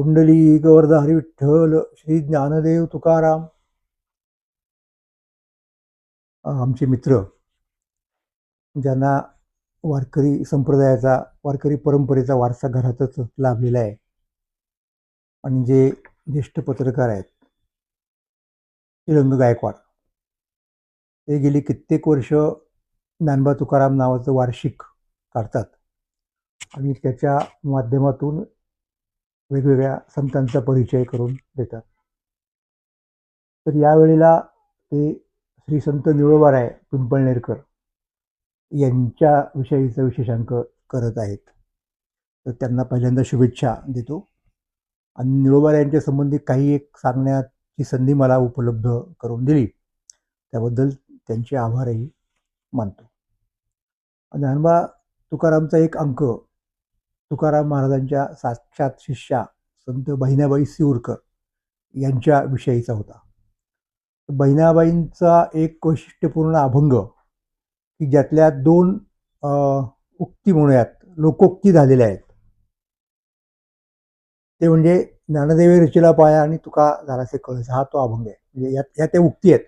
कुंडली गोवर्ध हरिविठ्ठल श्री ज्ञानदेव तुकाराम. आमचे मित्र ज्यांना वारकरी संप्रदायाचा वारकरी परंपरेचा वारसा घरातच लाभलेला आहे. आणि जे ज्येष्ठ पत्रकार आहेत तिरंग गायकवाड ते गेली कित्येक वर्ष ज्ञानबा तुकाराम नावाचं वार्षिक काढतात. आणि त्याच्या माध्यमातून वेगवेगळ्या संतांचा परिचय करून देतात. तर यावेळेला ते श्री संत निळोबाराय पिंपळनेरकर यांच्याविषयीचा विशेषांक करत आहेत. तर त्यांना पहिल्यांदा शुभेच्छा देतो. आणि निळोबार यांच्या संबंधी काही एक सांगण्याची संधी मला उपलब्ध करून दिली. त्याबद्दल त्यांचे आभारही मानतो. ज्ञानबा तुकारामचा एक अंक तुकाराम महाराजांच्या साक्षात शिष्या संत बहिणाबाई सिऊरकर यांच्या विषयीचा होता. बहिणाबाईंचा एक वैशिष्ट्यपूर्ण अभंग की ज्यातल्या दोन उक्ती म्हणूयात लोकोक्ती झालेल्या आहेत. ते म्हणजे ज्ञानदेवे रचिला पाया आणि तुका झालासे कळस हा तो अभंग आहे. म्हणजे यात या त्या उक्ती आहेत.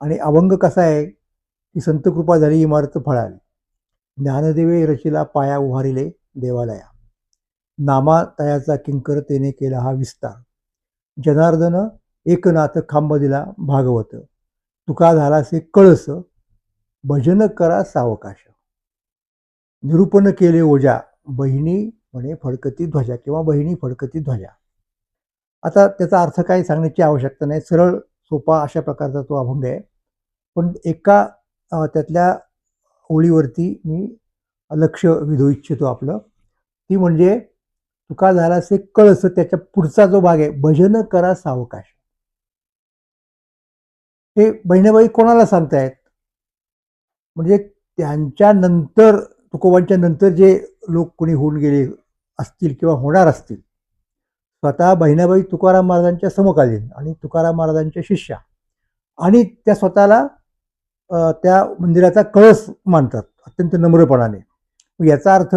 आणि अभंग कसा आहे? की संत कृपा झाली इमारत फळाली. ज्ञानदेवे रचिला पाया उभारिले देवालया. नामा तयाचा किंकर तेने केला हा विस्तार. जनार्दन एकनाथ खांब दिला भागवत तुका झालासे कळस भजन करा सावकाश. निरूपण केले ओजा बहिणी म्हणे फडकती ध्वजा किंवा बहिणी फडकती ध्वजा. आता त्याचा अर्थ काय सांगण्याची आवश्यकता नाही सरळ सोपा अशा प्रकारचा तो अभंग आहे. पण एका त्यातल्या ओळीवरती मी लक्ष विधू इच्छितो आपलं. ती म्हणजे तुका झालासे कळस त्याच्या पुढचा जो भाग आहे भजन करा सावकाश. हे बहिणाबाई कोणाला सांगतायत? म्हणजे त्यांच्या नंतर तुकोबांच्या नंतर जे लोक कोणी होऊन गेले असतील किंवा होणार असतील स्वतः बहिणाबाई तुकाराम महाराजांच्या समकालीन आणि तुकाराम महाराजांच्या शिष्या आणि त्या स्वतःला त्या मंदिराचा कळस मानतात अत्यंत नम्रपणाने. याचा अर्थ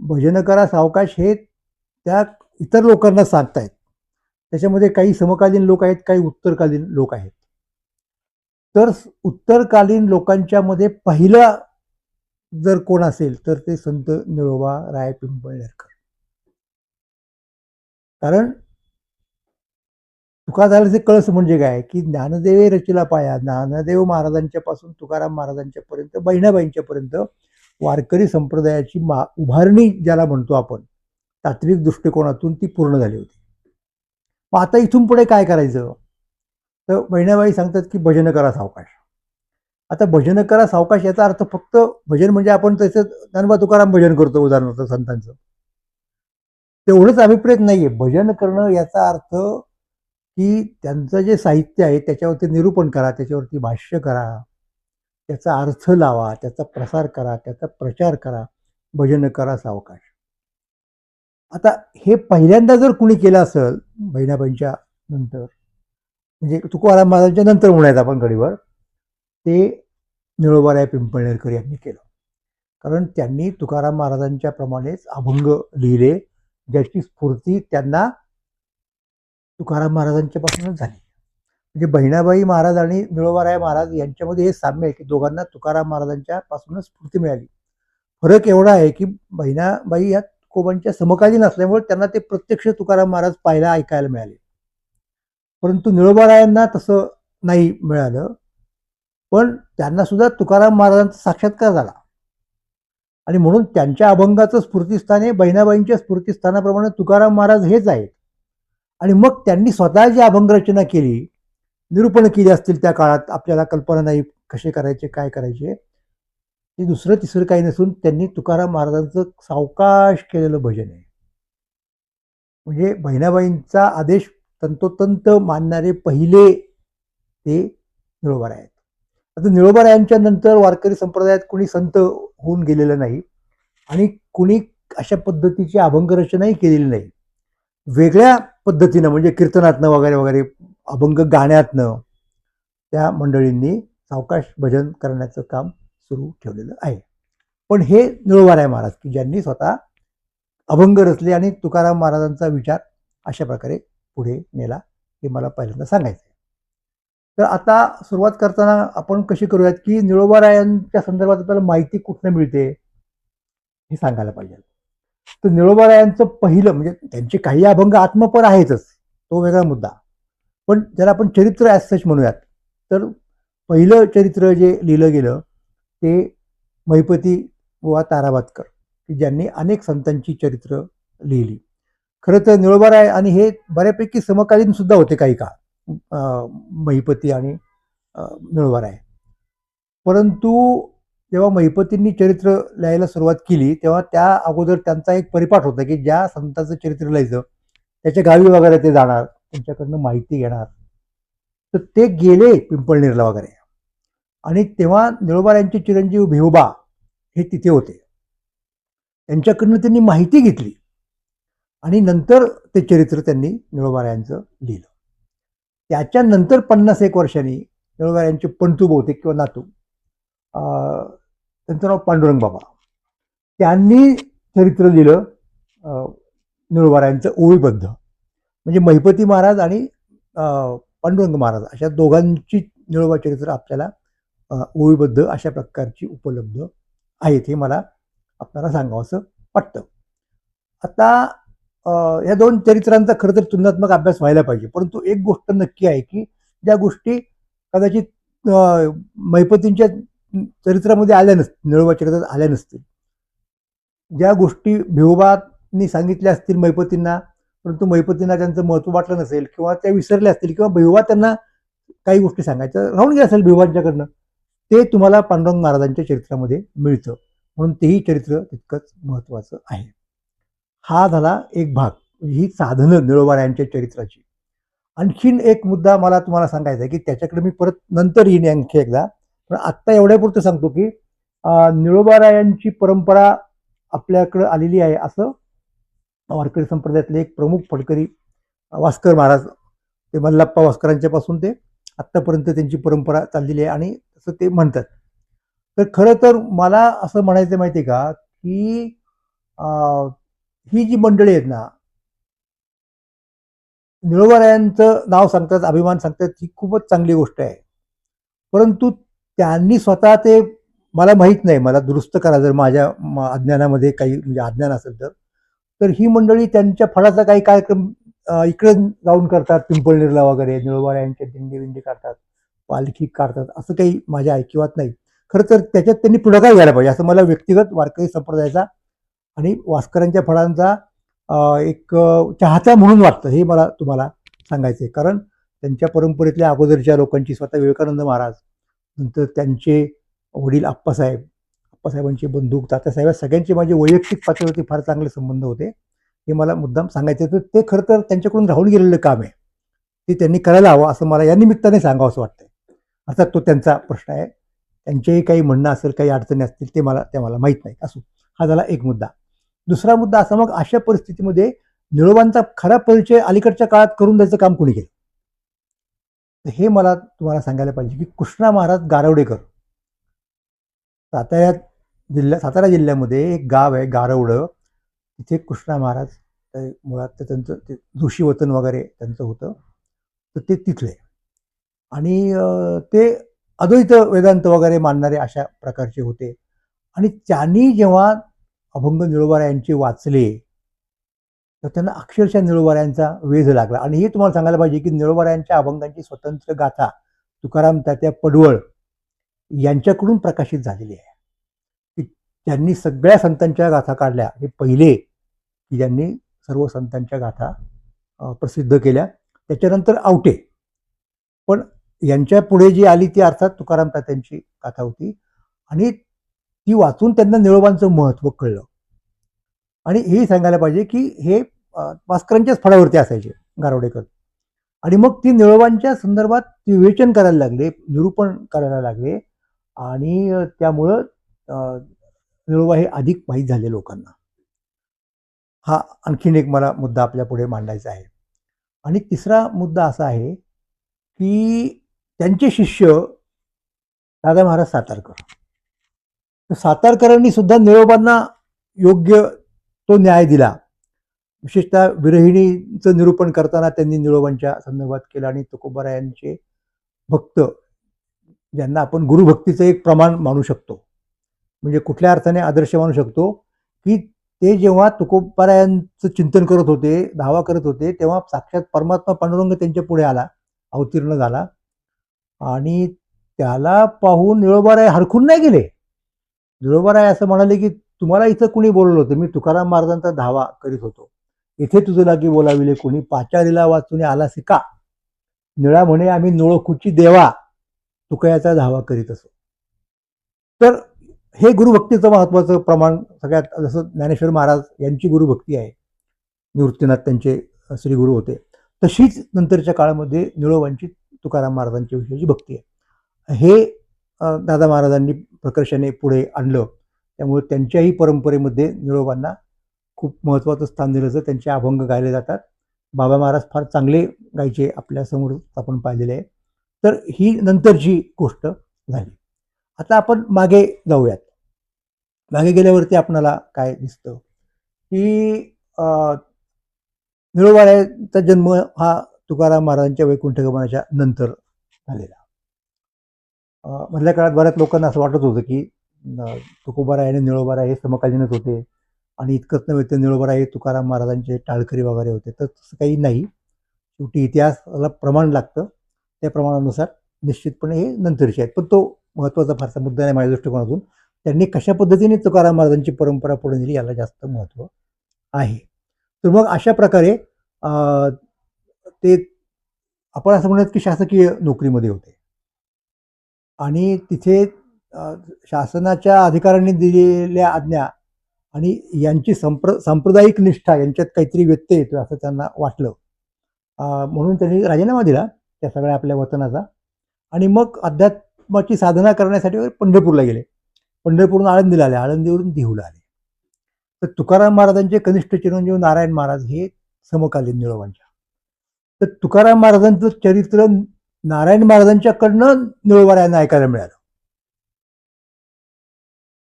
भजन करा सावकाश हे त्या इतर लोकांना सांगतायत. त्याच्यामध्ये काही समकालीन लोक आहेत काही उत्तरकालीन लोक आहेत. तर उत्तरकालीन लोकांच्या मध्ये पहिला जर कोण असेल तर ते संत निळोबा राय पिंपळनेरकर. कारण तुका झाल्याचे कळस म्हणजे काय? की ज्ञानदेवे रचिला पाया ज्ञानदेव महाराजांच्या पासून तुकाराम महाराजांच्या पर्यंत बहिणाबाईंच्या पर्यंत वारकरी संप्रदायाची मा उभारणी ज्याला म्हणतो आपण तात्विक दृष्टिकोनातून ती पूर्ण झाली होती. मग आता इथून पुढे काय करायचं? तर बहिणाबाई सांगतात की भजन करा सावकाश. आता भजन करा सावकाश याचा अर्थ फक्त भजन म्हणजे आपण तसं ज्ञानबा तुकाराम भजन करतो उदाहरणार्थ संतांचं. तेवढंच अभिप्रेत नाहीये. भजन करणं याचा अर्थ की त्यांचं जे साहित्य आहे त्याच्यावरती निरूपण करा त्याच्यावरती भाष्य करा. त्याचा अर्थ लावा त्याचा प्रसार करा त्याचा प्रचार करा भजन करा सावकाश. आता हे पहिल्यांदा जर कुणी केलं असेल बहिणाबाईंच्या नंतर म्हणजे तुकाराम महाराजांच्या नंतर म्हणायचं आपण घडीवर ते निळोबाराय पिंपळनेरकर यांनी केलं. कारण त्यांनी तुकाराम महाराजांच्या प्रमाणेच अभंग लिहिले ज्याची स्फूर्ती त्यांना तुकाराम महाराजांच्या पासूनच झाली. म्हणजे बहिणाबाई महाराज आणि निळोबाराय महाराज यांच्यामध्ये हे साम्य आहे की दोघांना तुकाराम महाराजांच्या पासूनच स्फूर्ती मिळाली. फरक एवढा आहे की बहिणाबाई या तुकोबांच्या समकालीन असल्यामुळे त्यांना ते प्रत्यक्ष तुकाराम महाराज पाहायला ऐकायला मिळाले. परंतु निळोबारायांना तसं नाही मिळालं. पण त्यांना सुद्धा तुकाराम महाराजांचा साक्षात्कार झाला. आणि म्हणून त्यांच्या अभंगाचं स्फूर्तीस्थान हे बहिणाबाईंच्या स्फूर्तीस्थानाप्रमाणे तुकाराम महाराज हेच आहेत. आणि मग त्यांनी स्वतः जी अभंग रचना केली निरूपण केली असतील त्या काळात आपल्याला कल्पना नाही कसे करायचे काय करायचे. ते दुसरं तिसरं काही नसून त्यांनी तुकाराम महाराजांचं सावकाश केलेलं भजन आहे. म्हणजे बहिणाबाईंचा आदेश तंतोतंत मानणारे पहिले ते निळोबार आहेत. आता निळोबारायांच्या नंतर वारकरी संप्रदायात कोणी संत होऊन गेलेलं नाही आणि कुणी अशा पद्धतीची अभंग रचनाही केलेली नाही. वेगळ्या पद्धतीनं म्हणजे कीर्तनातनं वगैरे वगैरे अभंग गाण्यातनं त्या मंडळींनी सावकाश भजन करण्याचं काम सुरू ठेवलेलं आहे. पण हे निळोबाराय महाराज की ज्यांनी स्वतः अभंग रचले आणि तुकाराम महाराजांचा विचार अशा प्रकारे पुढे नेला हे मला पहिल्यांदा सांगायचं आहे तर आता सुरुवात करताना आपण कशी करूयात की निळोबारायांच्या संदर्भात आपल्याला माहिती कुठनं मिळते हे सांगायला पाहिजे. तर निळोबारायांचं पहिलं म्हणजे त्यांचे काही अभंग आत्मपर आहेतच तो वेगळा मुद्दा. पण ज्याला आपण चरित्र ॲज सच म्हणूयात. तर पहिलं चरित्र जे लिहिलं गेलं ते महिपती वा ताराबादकर की ज्यांनी अनेक संतांची चरित्र लिहिली. खरं तर निळोबाराय आणि हे बऱ्यापैकी समकालीन सुद्धा होते काही का महिपती आणि अं, आहे परंतु जेव्हा महिपतींनी चरित्र लिहायला सुरुवात केली तेव्हा त्या अगोदर त्यांचा एक परिपाठ होता की ज्या संतांचं चरित्र लिहायचं त्याच्या गावी वगैरे ते जाणार. त्यांच्याकडनं माहिती घेणार. तर ते गेले पिंपळनेरला वगैरे. आणि तेव्हा निळोबारायांचे चिरंजीव भिवबा हे तिथे होते. त्यांच्याकडनं त्यांनी माहिती घेतली. आणि नंतर ते चरित्र त्यांनी निळोबारायांचं लिहिलं. त्याच्यानंतर पन्नास एक वर्षांनी निळोबारायांचे पंतू बहुतेक किंवा नातू त्यांचं नाव पांडुरंग बाबा. त्यांनी चरित्र लिहिलं अं, निळोबारायांचं ओळीबद्ध. म्हणजे महिपती महाराज आणि पांडुरंग महाराज अशा दोघांची निळोबा चरित्र आपल्याला ओळीबद्ध अशा प्रकारची उपलब्ध आहेत हे मला आपल्याला सांगावं असं वाटतं. आता या दोन चरित्रांचा खरं तर तुलनात्मक अभ्यास व्हायला पाहिजे. परंतु एक गोष्ट नक्की आहे की ज्या गोष्टी कदाचित मैपतींच्या महिपतींच्या चरित्रामध्ये आल्या नस निळोबा चरित्रात आल्या नसतील. ज्या गोष्टी भिवबानी सांगितल्या असतील मैपतींना परंतु मैपतींना त्यांचं महत्त्व वाटलं नसेल किंवा त्या विसरल्या असतील किंवा भिवबा त्यांना काही गोष्टी सांगायच्या राहून गेल्या असेल भिवांच्याकडनं ते तुम्हाला पांडुरंग महाराजांच्या चरित्रामध्ये मिळतं. म्हणून तेही चरित्र तितकंच महत्त्वाचं आहे. हा झाला एक भाग ही साधनं निळोबारायांच्या चरित्राची. आणखीन एक मुद्दा मला तुम्हाला सांगायचा आहे की त्याच्याकडे मी परत नंतर येईन आणखी एकदा. पण आत्ता एवढ्यापुरतं सांगतो की निळोबारायांची परंपरा आपल्याकडं आलेली आहे असं वारकरी संप्रदायातले एक प्रमुख फडकरी वास्कर महाराज. ते मल्लाप्पा वास्करांच्या पासून ते आत्तापर्यंत त्यांची परंपरा चाललेली आहे आणि असं ते म्हणतात. तर खरं तर मला असं म्हणायचं माहिती आहे का की ही जी मंडळी आहेत ना निळवरायांचं नाव सांगतात अभिमान सांगतात ही खूपच चांगली गोष्ट आहे. परंतु त्यांनी स्वतः ते मला माहीत नाही मला दुरुस्त करा जर माझ्या अज्ञानामध्ये काही म्हणजे अज्ञान असेल तर. तर ही मंडळी त्यांच्या फळाचा काही कार्यक्रम इकडे जाऊन करतात पिंपळनेरला वगैरे निळोबारायांच्या दिंडी विंडी काढतात पालखी काढतात असं काही माझ्या ऐकिवात नाही. खरं तर त्याच्यात त्यांनी पुढाकार घ्यायला पाहिजे असं मला व्यक्तिगत वारकरी संप्रदायाचा आणि वास्करांच्या फळांचा एक चाहता म्हणून वाटतं हे मला तुम्हाला सांगायचं आहे. कारण त्यांच्या परंपरेतल्या अगोदरच्या लोकांची स्वतः विवेकानंद महाराज नंतर त्यांचे वडील आप्पासाहेब आप्पासाहेबांचे बंदूक तात्यासाहेब सगळ्यांची माझी माझे वैयक्तिक पातळीवरती फार चांगले संबंध होते. हे मला मुद्दाम सांगायचं आहे. तर ते खरं तर त्यांच्याकडून राहून गेलेलं काम आहे. ते त्यांनी करायला हवं असं मला या निमित्ताने सांगावं असं वाटतंय. अर्थात तो त्यांचा प्रश्न आहे. त्यांचेही काही म्हणणं असेल काही अडचणी असतील ते मला ते मला माहीत नाही असो. हा झाला एक मुद्दा. दुसरा मुद्दा असा मग अशा परिस्थितीमध्ये निळोबांचा खरा परिचय अलीकडच्या काळात करून द्यायचं काम कोणी केलं? तर हे मला तुम्हाला सांगायला पाहिजे की कृष्णा महाराज गारवडेकर. साताऱ्यात जिल्ह्या सातारा जिल्ह्यामध्ये एक गाव आहे गारवडं. तिथे कृष्णा महाराज मुळात ते त्यांचं ते जोशी वतन वगैरे त्यांचं होतं. तर ते तिथले. आणि ते अद्वैत वेदांत वगैरे मानणारे अशा प्रकारचे होते. आणि त्यांनी जेव्हा अभंग निळोबारायांचे वाचले तर त्यांना अक्षरशः निळोबारायांचा वेध लागला. आणि हे तुम्हाला सांगायला पाहिजे की निळोबारायांच्या अभंगांची स्वतंत्र गाथा तुकाराम तात्या पडवळ यांच्याकडून प्रकाशित झालेली आहे. त्यांनी सगळ्या संतांच्या गाथा काढल्या. हे पहिले की ज्यांनी सर्व संतांच्या गाथा प्रसिद्ध केल्या. त्याच्यानंतर आवटे. पण यांच्या पुढे जी आली ती अर्थात तुकाराम तात्यांची गाथा होती. आणि ती वाचून त्यांना निळोबांचं महत्त्व कळलं. आणि हेही सांगायला पाहिजे की हे भास्करांच्याच फळावरती असायचे गारवडेकर. आणि मग ती निळोबांच्या संदर्भात विवेचन करायला लागले निरूपण करायला लागले. आणि त्यामुळं निळोबा हे अधिक माहीत झाले लोकांना. हा आणखीन एक मला मुद्दा आपल्या पुढे मांडायचा आहे. आणि तिसरा मुद्दा असा आहे की त्यांचे शिष्य दादा महाराज सातारकर. तर सातारकरांनी सुद्धा निळोबांना योग्य तो न्याय दिला. विशेषतः विरहिणीचं निरूपण करताना त्यांनी निळोबांच्या संदर्भात केलं आणि तुकोबारायांचे भक्त ज्यांना आपण गुरुभक्तीचं एक प्रमाण मानू शकतो. म्हणजे कुठल्या अर्थाने आदर्श मानू शकतो की ते जेव्हा तुकोबारायांचं चिंतन करत होते धावा करत होते तेव्हा साक्षात परमात्मा पांडुरंग त्यांच्या पुढे आला अवतीर्ण झाला. आणि त्याला पाहून निळोबाराय हरखून नाही गेले. निळोबाराय असं म्हणाले की तुम्हाला इथं कुणी बोलवलं होतं? मी तुकाराम महाराजांचा धावा करीत होतो. इथे तुझं लागी बोलाविले कोणी? पाचारीला वाचून आला का निळा म्हणे आम्ही निळोखुची देवा. तुकयाचा धावा करीत असो. तर हे गुरुभक्तीचं महत्त्वाचं प्रमाण सगळ्यात जसं ज्ञानेश्वर महाराज यांची गुरुभक्ती आहे. निवृत्तीनाथ त्यांचे श्रीगुरू होते. तशीच नंतरच्या काळामध्ये निळोबांची तुकाराम महाराजांच्या विषयीची भक्ती आहे. हे दादा महाराजांनी प्रकर्षाने पुढे आणलं. त्यामुळे त्यांच्याही परंपरेमध्ये निळोबांना खूप महत्त्वाचं स्थान दिलं जातं. त्यांचे अभंग गायले जातात. बाबा महाराज फार चांगले गायचे आपल्यासमोर आपण पाहिलेले आहे. तर ही नंतरची गोष्ट झाली. आता आपण मागे जाऊयात. मागे गेल्यावरती आपणाला काय दिसतं? की अं, जन्म हा तुकाराम महाराजांच्या वैकुंठगमनाच्या नंतर झालेला. मधल्या काळात बऱ्याच लोकांना असं वाटत होतं की तुकोबाराय आणि निळोबाराय हे समकालीनच होते. आणि इतकंच नव्हे तर निळोबाराय हे तुकाराम महाराजांचे टाळकरी वगैरे होते. तर तसं काही नाही. शेवटी इतिहासाला प्रमाण लागतं. त्या प्रमाणानुसार निश्चितपणे हे नंतरचे आहेत. पण तो महत्त्वाचा फारसा मुद्दा नाही माझ्या दृष्टिकोनातून. त्यांनी कशा पद्धतीने तुकाराम महाराजांची परंपरा पुढे दिली याला जास्त महत्त्व आहे. तर मग अशा प्रकारे ते आपण असं म्हणत की शासकीय नोकरीमध्ये होते. आणि तिथे शासनाच्या अधिकाऱ्यांनी दिलेल्या आज्ञा आणि यांची संप्र सांप्रदायिक निष्ठा यांच्यात काहीतरी व्यत्यय येतो असं त्यांना वाटलं. म्हणून त्यांनी राजीनामा दिला त्या सगळ्या आपल्या वतनाचा. आणि मग अध्यात्माची साधना करण्यासाठी पंढरपूरला गेले. पंढरपूरहून आळंदीला आले. आळंदीवरून देहूला आले. तर तुकाराम महाराजांचे कनिष्ठ चिरंजीव नारायण महाराज हे समकालीन निळोबांच्या. तर तुकाराम महाराजांचं चरित्र नारायण महाराजांच्याकडनं निळोबारायांना ऐकायला मिळालं.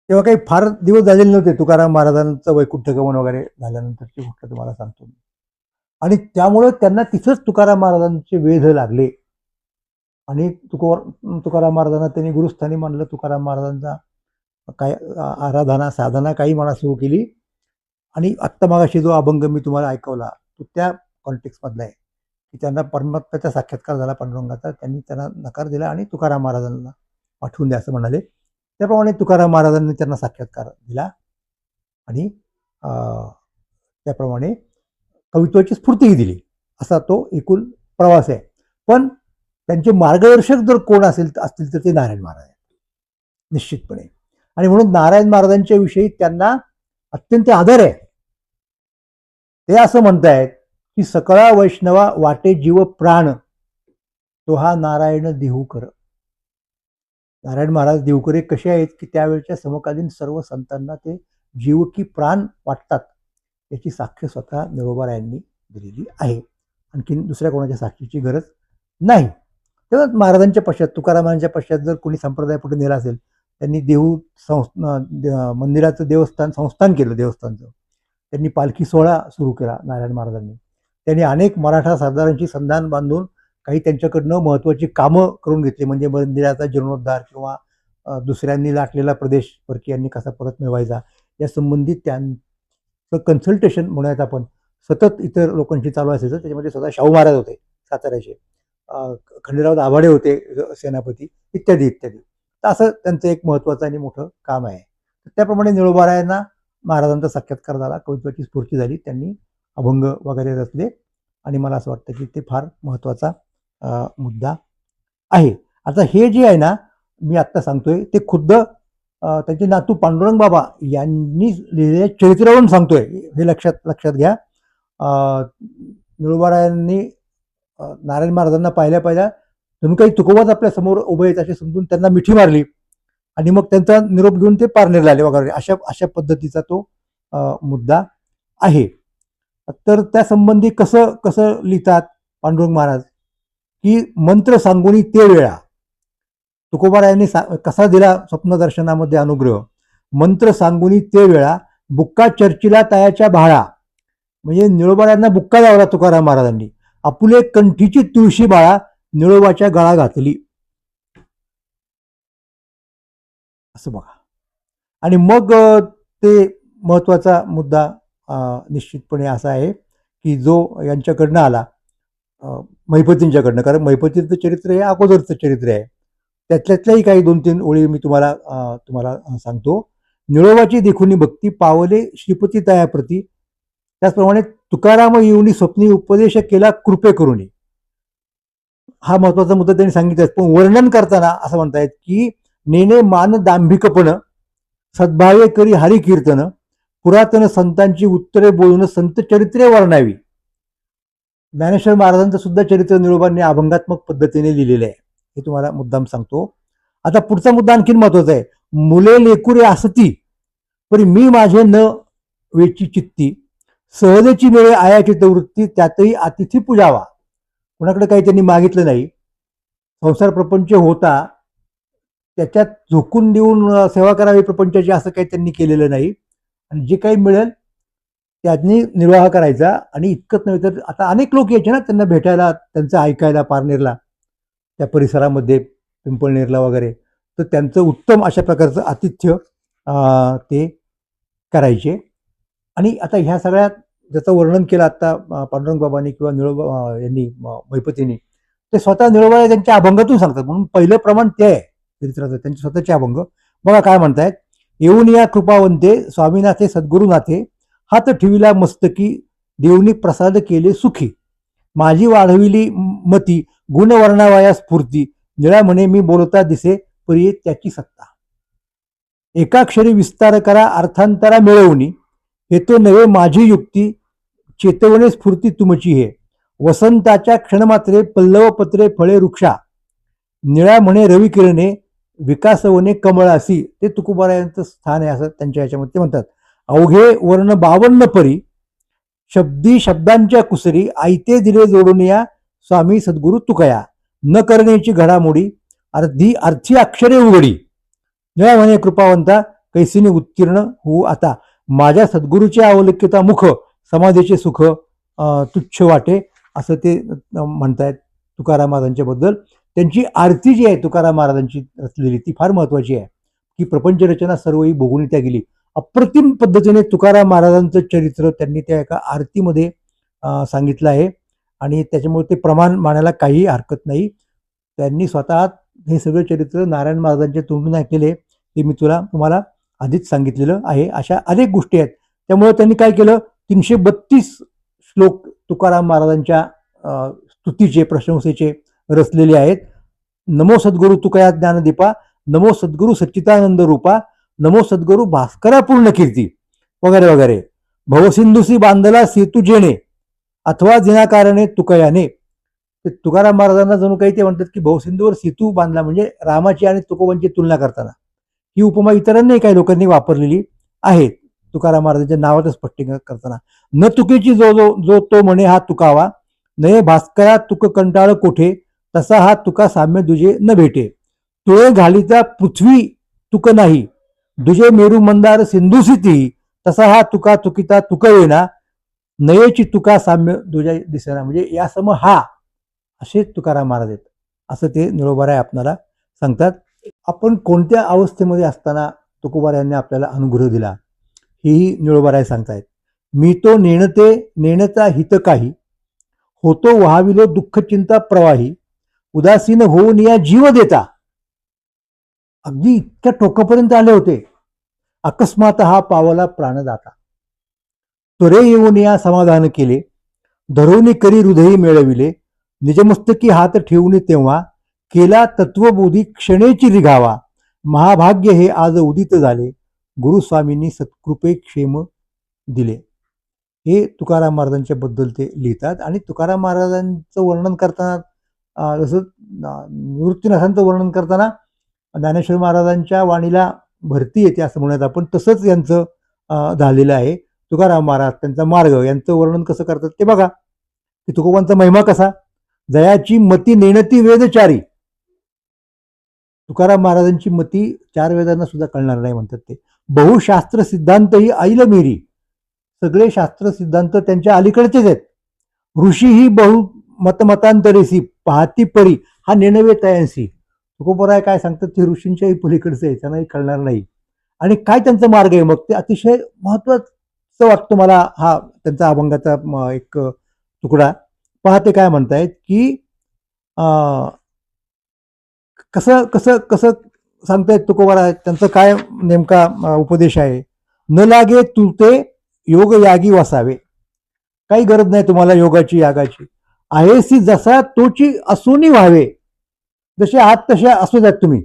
तेव्हा काही फार दिवस झालेले नव्हते तुकाराम महाराजांचं वैकुंठ गमन वगैरे झाल्यानंतरची गोष्ट तुम्हाला सांगतो मी. आणि त्यामुळं त्यांना तिथंच तुकाराम महाराजांचे वेध लागले. आणि तुको तुकाराम महाराजांना त्यांनी गुरुस्थानी मानलं. तुकाराम महाराजांचा काय आराधना साधना काही म्हणा सुरू केली. आणि आत्ता मागाशी जो अभंग मी तुम्हाला ऐकवला तो त्या कॉन्टेक्समधला आहे. की त्यांना परमात्म्याचा साक्षात्कार झाला पांडुरंगाचा त्यांनी त्यांना नकार दिला आणि तुकाराम महाराजांना पाठवून द्या असं म्हणाले. त्याप्रमाणे तुकाराम महाराजांनी त्यांना साक्षात्कार दिला. आणि त्याप्रमाणे कवित्वाची स्फूर्तीही दिली. असा तो एकूण प्रवास आहे. पण त्यांचे मार्गदर्शक जर कोण असेल असतील तर ते नारायण महाराज निश्चितपणे. आणि म्हणून नारायण महाराजांच्या विषयी त्यांना अत्यंत आदर आहे. ते असं म्हणतायत की सकळा वैष्णवा वाटे जीव प्राण तो हा नारायण देहूकर नारायण महाराज देवकरे कसे आहेत की त्यावेळच्या समकालीन सर्व संतांना ते जीव की प्राण वाटतात याची साक्ष स्वतः निरोबारायांनी दिलेली आहे. आणखीन दुसऱ्या कोणाच्या साक्षीची गरज नाही. तेव्हा महाराजांच्या पश्चात तुकारामांच्या पश्चात जर कोणी संप्रदाय पुढे नेला असेल त्यांनी देहू संस्था मंदिराचं देवस्थान संस्थान केलं देवस्थानचं. त्यांनी पालखी सोहळा सुरू केला नारायण महाराजांनी. त्यांनी अनेक मराठा सरदारांशी संधान बांधून काही त्यांच्याकडनं महत्त्वाची कामं करून घेतली म्हणजे मंदिराचा जीर्णोद्धार किंवा दुसऱ्यांनी लाटलेला प्रदेश परकीयांनी कसा परत मिळवायचा या संबंधित त्यांचं कन्सल्टेशन म्हणूयात आपण. सतत इतर लोकांशी चालू असायचं त्याच्यामध्ये स्वतः शाहू महाराज होते साताऱ्याचे. खंडेराव दाभाडे होते सेनापती इत्यादी इत्यादी. तर असं त्यांचं एक महत्त्वाचं आणि मोठं काम आहे. त्याप्रमाणे निळोबारायांना महाराजांचा साक्षात्कार झाला. कवित्वाची स्फूर्ती झाली. त्यांनी अभंग वगैरे रचले. आणि मला असं वाटतं की ते फार महत्त्वाचा मुद्दा आहे. आता हे जे आहे ना मी आत्ता सांगतोय ते खुद्द त्यांचे नातू पांडुरंग बाबा यांनी लिहिलेल्या चरित्रावरून सांगतोय. हे लक्षात लक्षात घ्या. निळोबारायांनी नारायण महाराजांना पाहिल्या पाहिल्या. जणू काही तुकोबाच आपल्यासमोर उभे आहेत असे समजून त्यांना मिठी मारली आणि मग त्यांचा निरोप घेऊन ते पारनेरला आले वगैरे. अशा अशा पद्धतीचा तो मुद्दा आहे. तर त्या संबंधी कसं कसं लिहितात पांडुरंग महाराज? की मंत्र सांगोनी ते वेळा तुकोबारायांनी सा कसा दिला स्वप्नदर्शनामध्ये अनुग्रह? मंत्र सांगुनी ते वेळा बुक्का चर्चिला तयाच्या भाळा म्हणजे निळोबाऱ्यांना बुक्का लावला तुकाराम महाराजांनी. आपुले कंठीची तुळशी बाळा निळोबाच्या गळा घातली. असं बघा. आणि मग ते महत्त्वाचा मुद्दा निश्चितपणे असा आहे की जो यांच्याकडनं आला महिपतींच्याकडनं कारण महिपतींचं चरित्र हे अगोदरचं चरित्र आहे. त्यातल्यातल्याही काही दोन तीन ओळी मी तुम्हाला तुम्हाला सांगतो. निळोबाची देखुनी भक्ती पावले श्रीपती तयाप्रती त्याचप्रमाणे तुकाराम येऊनी स्वप्नी उपदेश केला कृपे करुणी हा महत्त्वाचा मुद्दा त्यांनी सांगितला पण वर्णन करताना असं म्हणतायत की नेणे मान दांभिकपण सद्भावे करी हरी कीर्तन पुरातन संतांची उत्तरे बोलून संत चरित्रे वर्णावी. ज्ञानेश्वर महाराजांचं सुद्धा चरित्र निळोबांनी अभंगात्मक पद्धतीने लिहिलेलं आहे. हे तुम्हाला मुद्दाम सांगतो. आता पुढचा मुद्दा आणखीन महत्त्वाचा आहे. मुले लेकुरे असती परी मी माझे न वेची चित्ती. सहजेची वेळे आयाची वृत्ती त्यातही अतिथी पूजावा. कोणाकडे काही त्यांनी मागितलं नाही. संसार प्रपंच होता. त्याच्यात झोकून देऊन सेवा करावी प्रपंचाची असं काही त्यांनी केलेलं नाही. आणि जे काही मिळेल त्यांनी निर्वाह करायचा. आणि इतकंच नव्हे तर आता अनेक लोक यायचे ना त्यांना भेटायला त्यांचं ऐकायला पारनेरला. त्या परिसरामध्ये पिंपळनेरला वगैरे. तर त्यांचं उत्तम अशा प्रकारचं आतिथ्य ते करायचे. आणि आता ह्या सगळ्यात ज्याचं वर्णन केलं आता अ, पांडुरंग बाबांनी किंवा निळोबा यांनी अ, ते स्वतः निळोबा त्यांच्या अभंगातून सांगतात. म्हणून पहिलं प्रमाण ते आहे चरित्राचं त्यांचे स्वतःचे अभंग. बघा काय म्हणतायत. येऊन या कृपावंते स्वामीनाथे सद्गुरुनाथे हात ठेविला मस्तकी देवनी प्रसाद केले सुखी. माझी वाढविली मती गुणवर्णावया स्फूर्ती निळा म्हणे मी बोलता दिसे परी त्याची सत्ता. एकाक्षरी विस्तार करा अर्थांतरा मिळवणी. हे तो नवे माझी युक्ती. चेतवणे स्फूर्ती तुमची हे. वसंताच्या क्षणमात्रे पल्लव पत्रे फळे वृक्षा. निळा म्हणे रवी किरणे विकासवने कमळासी. ते तुकोबारायांचं स्थान आहे असं त्यांच्या याच्यामध्ये ते म्हणतात. अवघे वर्ण बावन्न परी. शब्दी शब्दांच्या कुसरी. आयते दिले जोडून या स्वामी सद्गुरु तुकया. न करण्याची घडामोडी. अर्धी अर्थी अक्षरे उघडी. निळा म्हणे कृपावंता कैसीने उत्तीर्ण होऊ आता. माझ्या सद्गुरूची अवलक्यता मुख समाजाचे सुख तुच्छ वाटे असं ते म्हणतायत तुकाराम महाराजांच्याबद्दल. त्यांची आरती जी आहे तुकाराम महाराजांची रचलेली ती फार महत्वाची आहे. की प्रपंच रचना सर्वही भोगून त्या गेली. अप्रतिम पद्धतीने तुकाराम महाराजांचं चरित्र त्यांनी त्या एका आरतीमध्ये सांगितलं आहे. आणि त्याच्यामुळे ते प्रमाण मानायला काही हरकत नाही. त्यांनी स्वतः हे सगळं चरित्र नारायण महाराजांच्या तोंडून ऐकलेले हे मी तुला तुम्हाला आधीच सांगितलेलं आहे. अशा अनेक गोष्टी आहेत. त्यामुळे त्यांनी काय केलं? तीनशे बत्तीस श्लोक तुकाराम महाराजांच्या स्तुतीचे प्रशंसेचे रचलेले आहेत. नमो सद्गुरु तुकया ज्ञानदीपा नमो सद्गुरु सच्चिदानंद रूपा नमो सद्गुरु भास्करा पूर्ण कीर्ती वगैरे. वगैरे भवसिंधुसी बांधला सेतू जेणे अथवा जिनाकारणे तुकयाने. ते तुकाराम महाराजांना जणू काही ते म्हणतात की भवसिंधूवर सेतू बांधला म्हणजे रामाची आणि तुकोबांची तुलना करताना. ही उपमा इतरांनी काही लोकांनी वापरलेली आहे. तुकाराम महाराजांच्या नावाचं स्पष्टीकरण करताना. न तुकीची जो जो जो तो म्हणे हा तुकावा. नये भास्करा तुक कंटाळ कोठे? तसा हा तुका साम्य दुजे न भेटे. तुळे घालीचा पृथ्वी तुक नाही. दुजे मेरू मंदार सिंधुसिती तसा हा तुका तुकिता तुकवेना नयेची तुका साम्य दुजा दिसेना. म्हणजे या सम हा. असे तुकाराम महाराज आहेत. असं ते निळोबाराय आपणाला सांगतात. आपण कोणत्या अवस्थेमध्ये असताना तुकोबार यांनी आपल्याला अनुग्रह दिला? हेही निळोबाराय सांगतायत. मी तो नेणते नेणता हित काही होतो व्हाविलो दुःख चिंता प्रवाही उदासीन होऊन या जीव देता. अगदी इतक्या टोकापर्यंत आले होते. अकस्मात हा पावला प्राणदाता. त्वरे येऊन या समाधान केले. धरोनी करी हृदयी मिळविले. निजमस्तकी हात ठेवून तेव्हा केला तत्वबोधी क्षणेची रिघावा. महाभाग्य हे आज उदित झाले. गुरुस्वामींनी सत्कृपे क्षेम दिले. हे तुकाराम महाराजांच्या बद्दल ते लिहितात आणि तुकाराम महाराजांचं वर्णन करताना जसं निवृत्तीनाथांचं वर्णन करताना ज्ञानेश्वर महाराजांच्या वाणीला भरती येते असं म्हणूयात आपण. तसंच यांचं झालेलं आहे. तुकाराम महाराज त्यांचा मार्ग यांचं वर्णन कसं करतात ते बघा. की तुकोबांचा महिमा कसा? जयाची मती नेणती वेदचारी. तुकाराम महाराजांची मती चार वेदांना सुद्धा कळणार नाही म्हणतात ते. बहुशास्त्र सिद्धांत ही ऐल मेरी सगळे शास्त्र सिद्धांत त्यांच्या अलीकडचेच आहेत. ऋषी ही बहु मतमतांतरेसी पाहती परी हा नेणवे तयांसी. तुकोबराय काय सांगतात ते ऋषींच्याही पलीकडचे आहे त्यांनाही कळणार नाही. आणि काय त्यांचा मार्ग आहे? मग ते अतिशय महत्वाचं वाटतं मला हा त्यांचा अभंगाचा म, एक तुकडा. पहा ते काय म्हणतायत की कसं कसं कसं सांगतायत तुकोबारा त्यांचं काय नेमका उपदेश आहे? न लागे तू ते योग यागी वसावे. काही गरज नाही तुम्हाला योगाची यागाची. आहेसी जसा तोची असूनही व्हावे. जसे आहात तसे असू द्यात तुम्ही.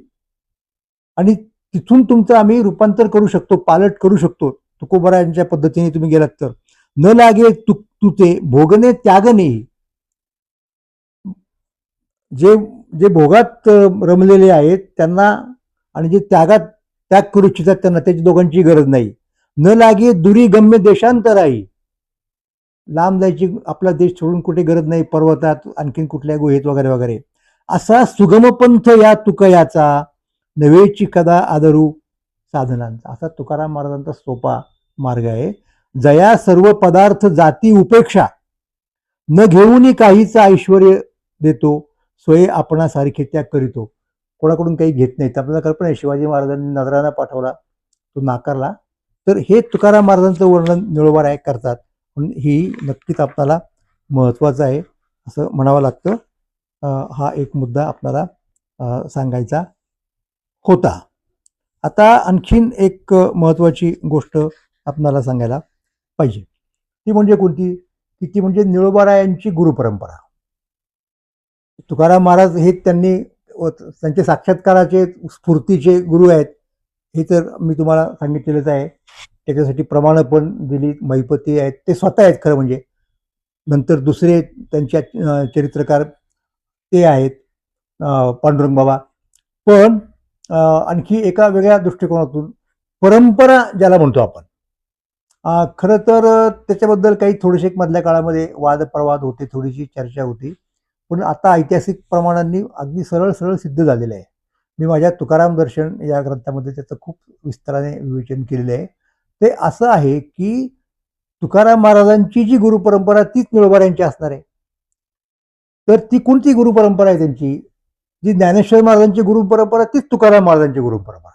आणि तिथून तुमचं आम्ही रूपांतर करू शकतो पालट करू शकतो. तुकोबरायांच्या पद्धतीने तुम्ही गेलात तर. न लागे तु तुते भोगने त्यागने जे जे भोगात रमलेले आहेत त्यांना आणि जे त्यागात त्याग करू इच्छितात त्यांना त्याची दोघांची गरज नाही. न लागे दुरी गम्य देशांतराई. लांब जायची आपला देश सोडून कुठे गरज नाही पर्वतात आणखीन कुठल्या गुहेत वगैरे वगैरे. असा सुगमपंथ या तुकयाचा नवेची कदा आदरू साधनांचा. असा तुकाराम महाराजांचा सोपा मार्ग आहे. जया सर्व पदार्थ जाती उपेक्षा. न घेऊनही काहीचा ऐश्वर देतो. सोय आपणासारखे त्या करीतो. कोणाकडून काही घेत नाहीत. आपल्याला कल्पना आहे शिवाजी महाराजांनी नजरांना पाठवला तो नाकारला. तर हे तुकाराम महाराजांचं वर्णन निळोबार आहे करतात. म्हणून ही नक्कीच आपल्याला महत्त्वाचं आहे असं म्हणावं लागतं. हा एक मुद्दा आपल्याला सांगायचा होता. आता आणखीन एक महत्त्वाची गोष्ट आपणाला सांगायला पाहिजे. ती म्हणजे कोणती? की ती म्हणजे निळोबारायांची गुरुपरंपरा. तुकाराम महाराज हे त्यांनी व त्यांचे साक्षात्काराचे स्फूर्तीचे गुरु आहेत हे तर मी तुम्हाला सांगितलेलंच आहे. त्याच्यासाठी प्रमाणं पण दिली महिपती आहेत ते स्वतः आहेत खरं म्हणजे. नंतर दुसरे त्यांच्या चरित्रकार ते आहेत पांडुरंग बाबा. पण आणखी एका वेगळ्या दृष्टिकोनातून परंपरा ज्याला म्हणतो आपण खरं तर त्याच्याबद्दल काही थोडेसे एक मधल्या काळामध्ये वादप्रवाद होते थोडीशी चर्चा होती. पण आता ऐतिहासिक प्रमाणांनी अगदी सरळ सरळ सिद्ध झालेलं आहे. मी माझ्या तुकाराम दर्शन या ग्रंथामध्ये त्याचं खूप विस्ताराने विवेचन केलेलं आहे. ते असं आहे की तुकाराम महाराजांची जी गुरुपरंपरा तीच निळोबार यांची असणार आहे. तर ती कोणती गुरुपरंपरा आहे त्यांची? जी ज्ञानेश्वर महाराजांची गुरुपरंपरा तीच तुकाराम महाराजांची गुरुपरंपरा.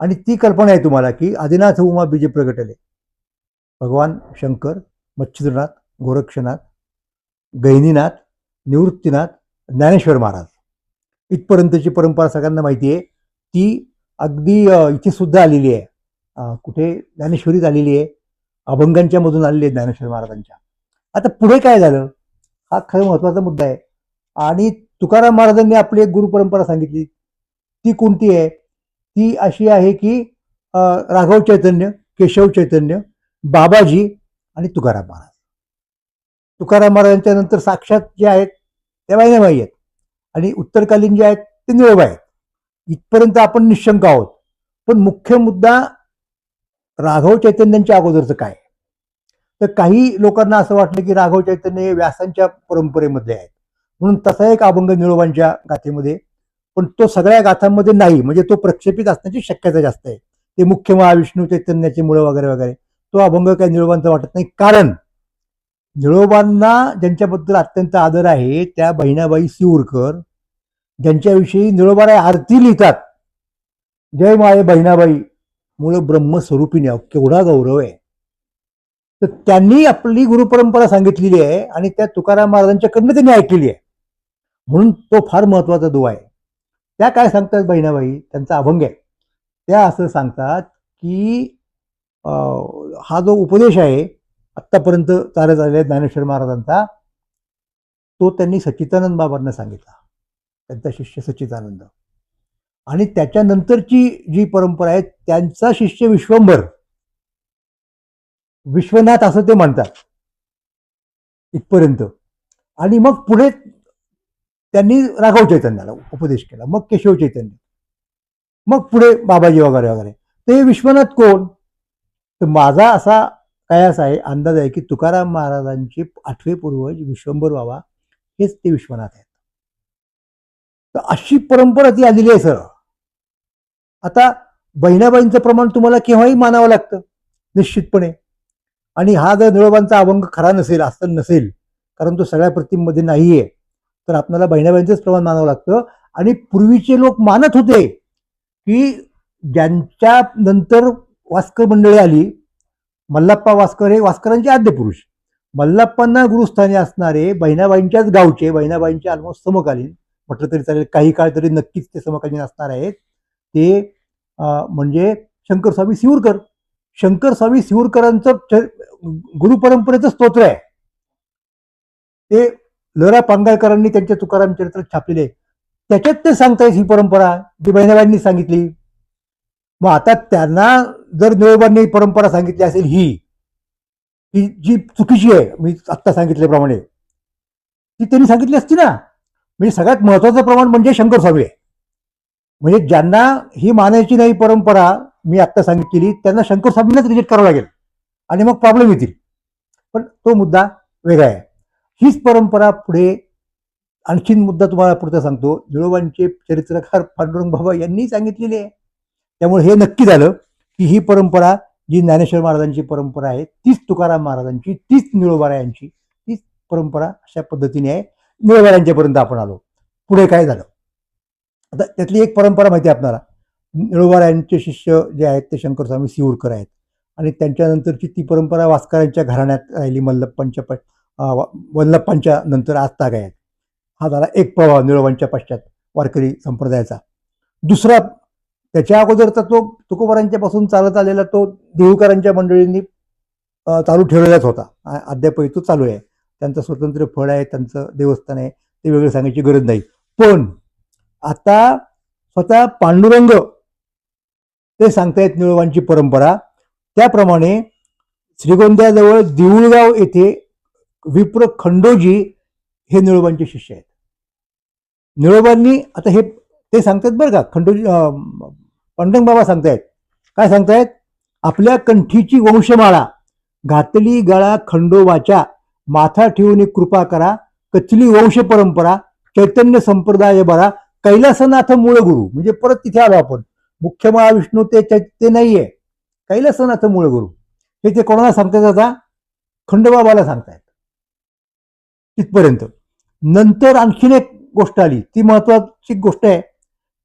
आणि ती कल्पना आहे तुम्हाला की आदिनाथ उमा बीजे प्रगटले. भगवान शंकर मच्छिंद्रनाथ गोरक्षनाथ गहिनीनाथ निवृत्तीनाथ ज्ञानेश्वर महाराज. इथपर्यंतची परंपरा सगळ्यांना माहिती आहे ती अगदी इथेसुद्धा आलेली आहे. कुठे ज्ञानेश्वरीत आलेली आहे. अभंगांच्या मधून आलेली आहे ज्ञानेश्वर महाराजांच्या. आता पुढे काय झालं? हा खरं महत्त्वाचा मुद्दा आहे. आणि तुकाराम महाराजांनी आपली एक गुरुपरंपरा सांगितली. ती कोणती आहे? ती अशी आहे की राघव चैतन्य केशव चैतन्य बाबाजी आणि तुकाराम महाराज. तुकाराम महाराजांच्या नंतर साक्षात जे आहेत ते माहिती आहेत. आणि उत्तरकालीन जे आहेत ते निळबाई आहेत. इथपर्यंत आपण निशंक आहोत. पण मुख्य मुद्दा राघव चैतन्यांच्या अगोदरचं काय? तर काही लोकांना असं वाटलं की राघव चैतन्य हे व्यासांच्या परंपरेमधले आहेत. म्हणून तसा एक अभंग निळोबांच्या गाथेमध्ये. पण तो सगळ्या गाथांमध्ये नाही. म्हणजे तो प्रक्षेपित असण्याची शक्यता जास्त आहे. ते मुख्य महाविष्णू चैतन्याचे मुळं वगैरे वगैरे. तो अभंग काही निळोबांचा वाटत नाही. कारण निळोबांना ज्यांच्याबद्दल अत्यंत आदर आहे त्या बहिणाबाई सिऊरकर ज्यांच्याविषयी निळोबाराय आरती लिहितात. जय माय बहिणाबाई. मुळे ब्रह्मस्वरूपिणी केवढा गौरव आहे. तर त्यांनी आपली गुरुपरंपरा सांगितलेली आहे आणि त्या तुकाराम महाराजांच्याकडनं त्यांनी ऐकलेली आहे. म्हणून तो फार महत्त्वाचा दुवा आहे. त्या काय सांगतात बहिणाबाई? त्यांचा अभंग आहे. त्या असं सांगतात की आ, हा जो उपदेश आहे आत्तापर्यंत चालत आलेला ज्ञानेश्वर महाराजांचा. तो त्यांनी सच्चिदानंद बाबांना सांगितला. त्यांचा शिष्य सच्चिदानंद. आणि त्याच्यानंतरची जी परंपरा आहे त्यांचा शिष्य विश्वंभर. विश्वनाथ असं ते म्हणतात. इथपर्यंत. आणि मग पुढे त्यांनी राघव चैतन्याला उपदेश केला. मग केशव चैतन्य. मग पुढे बाबाजी वगैरे वगैरे. ते विश्वनाथ कोण? तर माझा असा काय असा आहे अंदाज आहे की तुकाराम महाराजांचे आठवे पूर्वज विश्वंभर बाबा हेच ते विश्वनाथ आहेत. तर अशी परंपरा ती आलेली आहे सर आता बहिणाबाईंचं प्रमाण तुम्हाला केव्हाही मानावं लागतं निश्चितपणे. आणि हा जर निळोबांचा अभंग खरा नसेल असं नसेल कारण तो सगळ्या प्रतिमध्ये नाहीये तर आपल्याला बहिणाबाईंचंच प्रमाण मानावं लागतं. आणि पूर्वीचे लोक मानत होते की ज्यांच्या नंतर वास्कर मंडळी आली मल्लाप्पा वास्कर हे वास्करांचे आद्य पुरुष मल्लाप्पांना गुरुस्थानी असणारे बहिणाबाईंच्याच गावचे बहिणाबाईंचे ऑलमोस्ट समकालीन म्हटलं तरी चालेल काही काळ तरी नक्कीच ते समकालीन असणार आहेत. ते अं, म्हणजे शंकरस्वामी सिवूरकर. शंकरस्वामी सिवूरकरांचं च- गुरुपरंपरेचं स्तोत्र आहे. ते लरा पांगाळकरांनी त्यांच्या तुकाराम चरित्रात छापलेले त्याच्यात ते सांगतायत ही परंपरा जी बहिणाबाईंनी सांगितली. मग आता त्यांना जर निळोबांनी परंपरा सांगितली असेल ही की जी चुकीची आहे मी आत्ता सांगितल्याप्रमाणे ती त्यांनी सांगितली असती ना. म्हणजे सगळ्यात महत्वाचं प्रमाण म्हणजे शंकर स्वामी आहे. म्हणजे ज्यांना ही मानायची नाही परंपरा मी आत्ता सांगितलेली त्यांना शंकर स्वामींनाच रिजेक्ट करावं लागेल. आणि मग प्रॉब्लेम येतील. पण तो मुद्दा वेगळा आहे. हीच परंपरा पुढे आणखीन मुद्दा तुम्हाला पुढचा सांगतो. निळोबांचे चरित्रकार पांडुरंग बाबा यांनी सांगितलेले आहे. त्यामुळे हे नक्की झालं. की ही परंपरा जी ज्ञानेश्वर महाराजांची परंपरा आहे तीच तुकाराम महाराजांची तीच निळोबारायांची तीच परंपरा अशा पद्धतीने आहे. निळोबारायांच्यापर्यंत आपण आलो. पुढे काय झालं? आता त्यातली एक परंपरा माहिती आहे आपल्याला निळोबारायांचे शिष्य जे आहेत ते शंकरस्वामी सिऊरकर आहेत. आणि त्यांच्यानंतरची ती परंपरा वास्करांच्या घराण्यात राहिली मल्लप्पांच्या प वल्लप्पांच्या नंतर आजताग आहेत हा झाला एक प्रभाव निळोबांच्या पश्चात वारकरी संप्रदायाचा. दुसरा त्याच्या अगोदरचा तो तुकोबारांच्या पासून चालत आलेला तो देऊळकरांच्या मंडळींनी चालू ठेवलेलाच होता. अद्यापही तो चालू आहे. त्यांचं स्वतंत्र फळ आहे त्यांचं देवस्थान आहे ते वेगळं सांगायची गरज नाही. पण आता स्वतः पांडुरंग ते सांगतायत निळोबांची परंपरा. त्याप्रमाणे श्रीगोंद्याजवळ देऊळगाव येथे विप्र खंडोजी हे निळोबांचे शिष्य आहेत. निळोबांनी आता हे ते सांगतात बरं का खंडोजी पांडुरंग बाबा सांगतायत. काय सांगतायत? आपल्या कंठीची वंशमाळा घातली गळा खंडोबाच्या माथा ठेवून कृपा करा कचली वंश परंपरा चैतन्य संप्रदाय बरा कैलासनाथ मूळ गुरु म्हणजे परत तिथे आलो आपण. मुख्य महाविष्णू ते ते नाहीये. कैलासनाथ मूळ गुरु हे ते कोणाला सांगतात आता? खंडोबाबाला सांगतायत. तिथपर्यंत. नंतर आणखीन एक गोष्ट आली. ती महत्वाची गोष्ट आहे.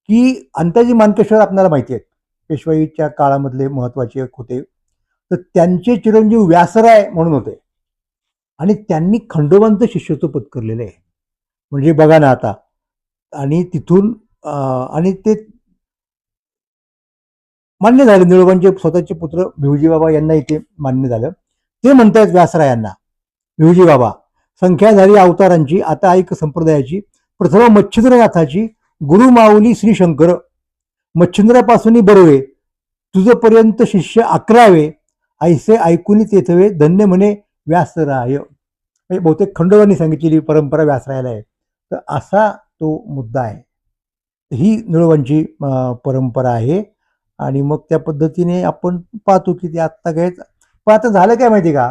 की अंताजी मानकेश्वर आपल्याला माहिती आहेत. पेशवाईच्या काळामधले महत्त्वाचे एक होते. तर त्यांचे चिरंजीव व्यासराय म्हणून होते. आणि त्यांनी खंडोबांचं शिष्यत्व पत्करलेलं आहे. म्हणजे बघा ना आता. आणि तिथून आणि ते मान्य झाले. निळोबांचे स्वतःचे पुत्र भिवजी बाबा यांना इथे मान्य झालं. ते म्हणतायत व्यासरायांना भिवजी बाबा संख्याधारी अवतारांची. आता ऐक संप्रदायाची. प्रथम मच्छिंद्रनाथाची गुरु माऊली श्री शंकर मच्छिंद्रापासून बरोवे तुझपर्यंत शिष्य अकरावे ऐसे ऐकून तेथवे धन्य म्हणे व्यासराय. बहुतेक खंडोबांनी सांगितलेली परंपरा व्यासरायला आहे. तर असा तो मुद्दा आहे. ही निळवांची परंपरा आहे. आणि मग त्या पद्धतीने आपण पाहतो की ते आत्ता काय पण आता झालं काय माहिती का?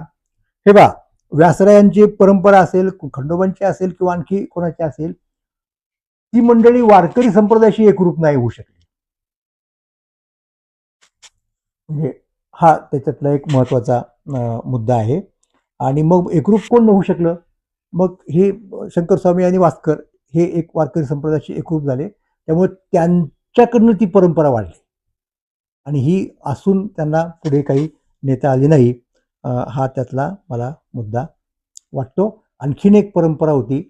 हे बा व्यासरायांची परंपरा असेल खंडोबांची असेल किंवा आणखी कोणाची असेल ती मंडळी वारकरी संप्रदायाशी एकरूप नाही होऊ शकली. म्हणजे हा त्याच्यातला एक महत्त्वाचा मुद्दा आहे. आणि मग एकरूप कोण होऊ शकलं? मग हे शंकर स्वामी आणि वास्कर हे एक वारकरी संप्रदायाशी एकरूप झाले. त्यामुळे त्यांच्याकडनं ती परंपरा वाढली. आणि ही असून त्यांना पुढे काही नेता आली नाही हा त्यातला मला मुद्दा वाटतो. आणखीन एक परंपरा होती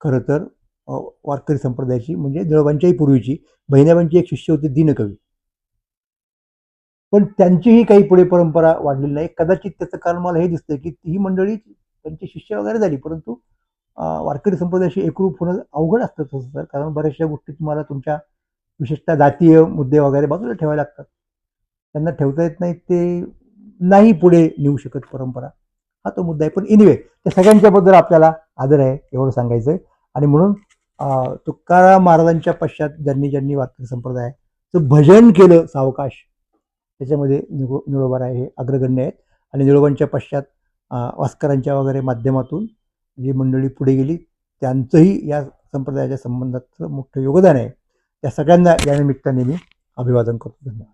खरं तर वारकरी संप्रदायाची म्हणजे निळोबांच्याही पूर्वीची बहिणाबांची एक शिष्य होती दीनकवी. पण त्यांचीही काही पुढे परंपरा वाढलेली नाही. कदाचित त्याचं कारण मला हे दिसतं की ही मंडळी त्यांची शिष्य वगैरे झाली परंतु वारकरी संप्रदायाशी एकरूप होणं अवघड असतं तसं सर कारण बऱ्याचशा गोष्टी तुम्हाला तुमच्या विशेषतः जातीय मुद्दे वगैरे बाजूला ठेवावे लागतात. त्यांना ठेवता येत नाही ते नाही पुढे नेऊ शकत परंपरा. हा तो मुद्दा आहे. पण एनिवे त्या सगळ्यांच्याबद्दल आपल्याला आदर आहे एवढं सांगायचं आहे आणि म्हणून तुकाराम महाराजांच्या पश्चात ज्यांनी ज्यांनी वारकरी संप्रदायाचं भजन केलं सावकाश. त्याच्यामध्ये निगो निळोबाराय हे अग्रगण्य आहेत. आणि निळोबांच्या पश्चात वास्करांच्या वगैरे माध्यमातून जी मंडळी पुढे गेली त्यांचंही या संप्रदायाच्या संबंधाचं मोठं योगदान आहे. त्या सगळ्यांना या निमित्ताने मी अभिवादन करतो. धन्यवाद.